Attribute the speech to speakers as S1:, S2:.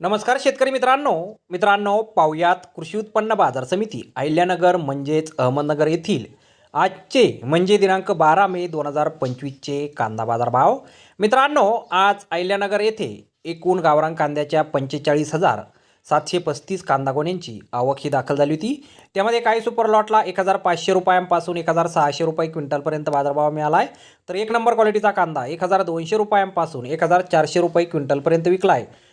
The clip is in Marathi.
S1: नमस्कार शेतकरी मित्रांनो. मित्रांनो पाहुयात कृषी उत्पन्न बाजार समिती अहिल्यानगर म्हणजेच अहमदनगर येथील. आजचे म्हणजे दिनांक बारा मे दोन हजार पंचवीसचे कांदा बाजार भाव. मित्रांनो आज अहिल्यानगर येथे एकूण गावरान कांद्याच्या पंचेचाळीस हजार सातशे पस्तीस कांदा गोण्यांची आवक ही दाखल झाली होती. त्यामध्ये काही सुपर लॉटला एक हजार पाचशे रुपयांपासून एक हजार सहाशे रुपये क्विंटलपर्यंत बाजारभाव मिळाला आहे तर एक नंबर क्वालिटीचा कांदा एक हजार दोनशे रुपयांपासून एक हजार चारशे रुपये क्विंटलपर्यंत विकला आहे